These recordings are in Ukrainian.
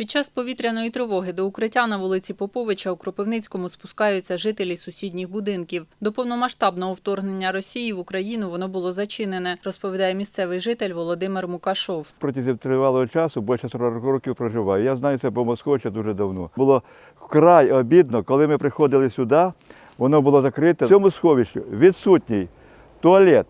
Під час повітряної тривоги до укриття на вулиці Поповича у Кропивницькому спускаються жителі сусідніх будинків. До повномасштабного вторгнення Росії в Україну воно було зачинене, розповідає місцевий житель Володимир Мукашов. Протягом тривалого часу, більше 40 років проживаю. Я знаю це по Московича дуже давно. Було вкрай обідно, коли ми приходили сюди, воно було закрите. В цьому сховищі відсутній туалет,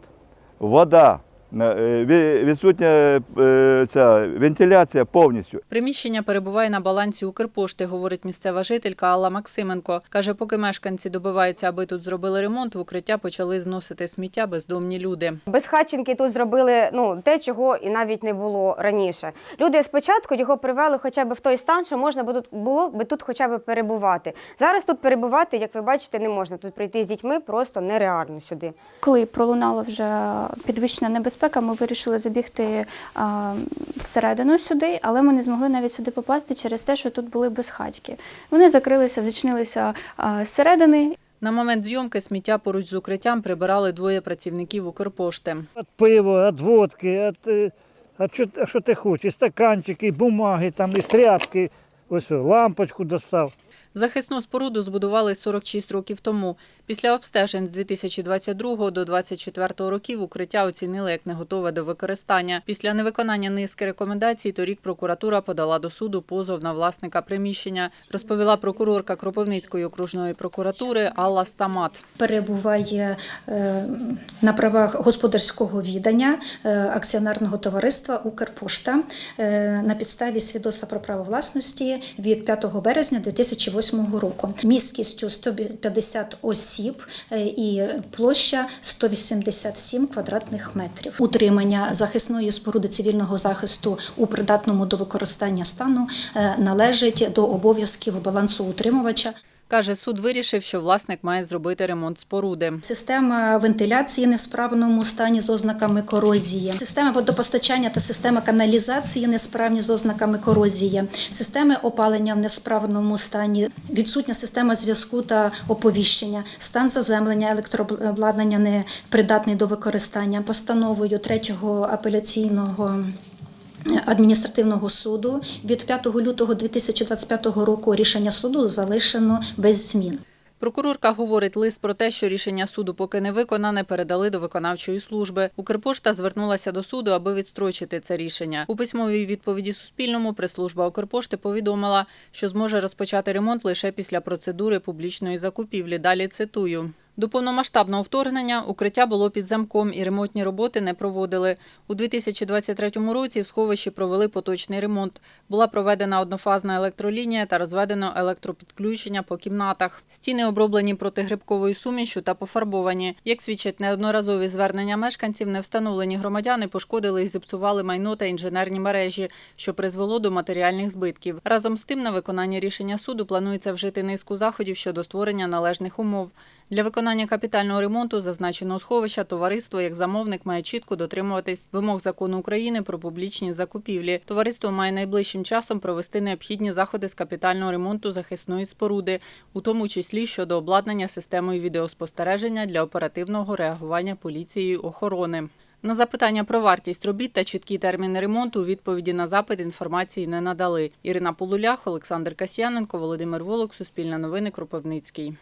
вода, відсутня е, ця вентиляція повністю. Приміщення перебуває на балансі Укрпошти, говорить місцева жителька Алла Максименко. Каже, поки мешканці добиваються, аби тут зробили ремонт, в укриття почали зносити сміття бездомні люди. Безхатченки тут зробили ну те, чого і навіть не було раніше. Люди спочатку його привели хоча б в той стан, що можна було, було би тут хоча б перебувати. Зараз тут перебувати, як ви бачите, не можна. Тут прийти з дітьми просто нереально сюди. Коли пролунала вже підвищена небезпека, ми вирішили забігти а, всередину сюди, але ми не змогли навіть сюди попасти через те, що тут були безхатьки. Вони закрилися, зачинилися а, зсередини На момент зйомки сміття поруч з укриттям прибирали двоє працівників Укрпошти. От пива, от водки, от, е, от що, а що ти хочеш, і стаканчики, і бумаги, там, і тряпки, ось лампочку достав. Захисну споруду збудували 46 років тому. Після обстежень з 2022 до 2024 років укриття оцінили як не готове до використання. Після невиконання низки рекомендацій торік прокуратура подала до суду позов на власника приміщення, розповіла прокурорка Кропивницької окружної прокуратури Алла Стамат. перебуває е, на правах господарського відання е, акціонерного товариства Укрпошта е, на підставі свідоцтва про право власності від 5 березня 2008 року. Місткістю 150 осіб е, і площа 187 квадратних метрів. Утримання захисної споруди цивільного захисту у придатному до використання стану е, належить до обов'язків балансоутримувача. Каже, суд вирішив, що власник має зробити ремонт споруди. Система вентиляції не в справному стані з ознаками корозії, система водопостачання та система каналізації несправні з ознаками корозії, системи опалення в несправному стані, відсутня система зв'язку та оповіщення, стан заземлення електрообладнання не придатний до використання. Постановою третього апеляційного. Адміністративного суду від 5 лютого 2025 року рішення суду залишено без змін. Прокурорка говорить лист про те, що рішення суду поки не виконане, передали до виконавчої служби. Укрпошта звернулася до суду, аби відстрочити це рішення. У письмовій відповіді Суспільному прес-служба Укрпошти повідомила, що зможе розпочати ремонт лише після процедури публічної закупівлі. Далі цитую. До повномасштабного вторгнення укриття було під замком і ремонтні роботи не проводили. У 2023 році в сховищі провели поточний ремонт. Була проведена однофазна електролінія та розведено електропідключення по кімнатах. Стіни оброблені протигрибковою сумішю та пофарбовані. Як свідчать неодноразові звернення мешканців, невстановлені громадяни пошкодили і зіпсували майно та інженерні мережі, що призвело до матеріальних збитків. Разом з тим, на виконання рішення суду планується вжити низку заходів щодо створення належних умов. Для виконання капітального ремонту зазначеного сховища товариство як замовник має чітко дотримуватись вимог закону України про публічні закупівлі. Товариство має найближчим часом провести необхідні заходи з капітального ремонту захисної споруди, у тому числі щодо обладнання системою відеоспостереження для оперативного реагування поліцією охорони. На запитання про вартість робіт та чіткі терміни ремонту у відповіді на запит інформації не надали. Ірина Полулях, Олександр Касьяненко, Володимир Волок, Суспільне новини, Кропивницький.